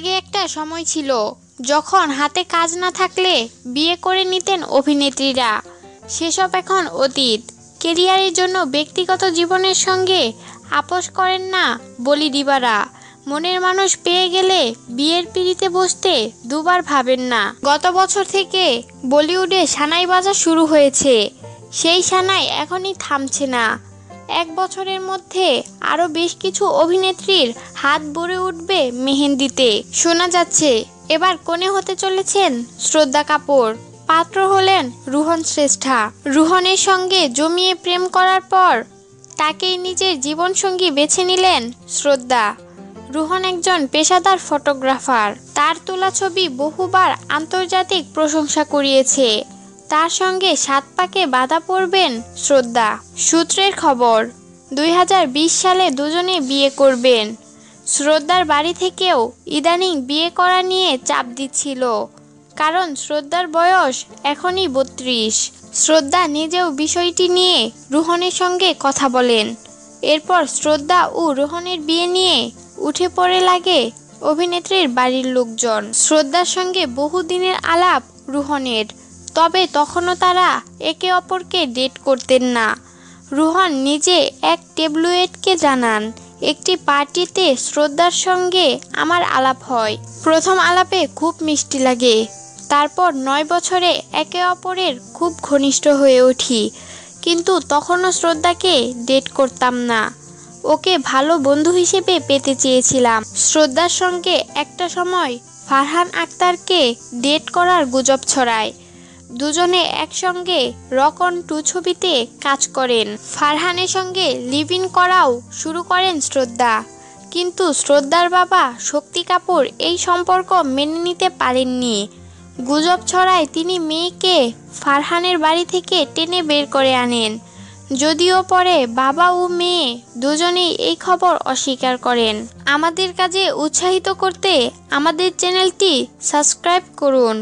আগে একটা সময় ছিল যখন হাতে কাজ না থাকলে বিয়ে করে নিতেন অভিনেত্রীরা। সেসব এখন অতীত। কেরিয়ারের জন্য ব্যক্তিগত জীবনের সঙ্গে আপোষ করেন না বলি দিবারা। মনের মানুষ পেয়ে গেলে বিয়ের পিড়িতে বসতে দুবার ভাবেন না। গত বছর থেকে বলিউডে সানাই বাজা শুরু হয়েছে। সেই সানাই এখনই থামছে না। এক বছরের মধ্যে আরও বেশ কিছু অভিনেত্রীর হাত ভরে উঠবে মেহেন্দিতে। শোনা যাচ্ছে, এবার কোণে হতে চলেছেন শ্রদ্ধা কাপুর। পাত্র হলেন রুহন শ্রেষ্ঠা। রুহনের সঙ্গে জমিয়ে প্রেম করার পর তাকেই নিজের জীবনসঙ্গী বেছে নিলেন শ্রদ্ধা। রুহন একজন পেশাদার ফটোগ্রাফার। তার তোলা ছবি বহুবার আন্তর্জাতিক প্রশংসা কুড়িয়েছে। তার সঙ্গে সাত পাকে বাধা পড়বেন শ্রদ্ধা। সূত্রের খবর, দুই হাজার বিশ সালে দুজনে বিয়ে করবেন। শ্রদ্ধার বাড়ি থেকেও ইদানিং বিয়ে করা নিয়ে চাপ দিচ্ছিল। কারণ শ্রদ্ধার বয়স এখনই বত্রিশ। শ্রদ্ধা নিজেও বিষয়টি নিয়ে রোহনের সঙ্গে কথা বলেন। এরপর শ্রদ্ধা ও রোহনের বিয়ে নিয়ে উঠে পড়ে লাগে অভিনেত্রীর বাড়ির লোকজন। শ্রদ্ধার সঙ্গে বহুদিনের আলাপ রুহনের। তবে তখনও তারা একে অপরকে ডেট করতেন না। রুহন নিজে এক টেবলুয়েটকে জানান, একটি পার্টিতে শ্রদ্ধার সঙ্গে আমার আলাপ হয়। প্রথম আলাপে খুব মিষ্টি লাগে। তারপর নয় বছরে একে অপরের খুব ঘনিষ্ঠ হয়ে উঠি। কিন্তু তখনও শ্রদ্ধাকে ডেট করতাম না। ওকে ভালো বন্ধু হিসেবে পেতে চেয়েছিলাম। শ্রদ্ধার সঙ্গে একটা সময় ফারহান আক্তারকে ডেট করার গুজব ছড়ায়। দুজনে একসঙ্গে রক অন টু ছবিতে কাজ করেন। ফারহানের সঙ্গে লিভ ইন করাও শুরু করেন শ্রদ্ধা। কিন্তু শ্রদ্ধার বাবা শক্তি কাপুর এই সম্পর্ক মেনে নিতে পারেননি। গুজব ছড়ায় তিনি মেয়েকে ফারহানের বাড়ি থেকে টেনে বের করে আনেন। যদিও পরে বাবা ও মেয়ে দুজনেই এই খবর অস্বীকার করেন। আমাদের কাজে উৎসাহিত করতে আমাদের চ্যানেলটি সাবস্ক্রাইব করুন।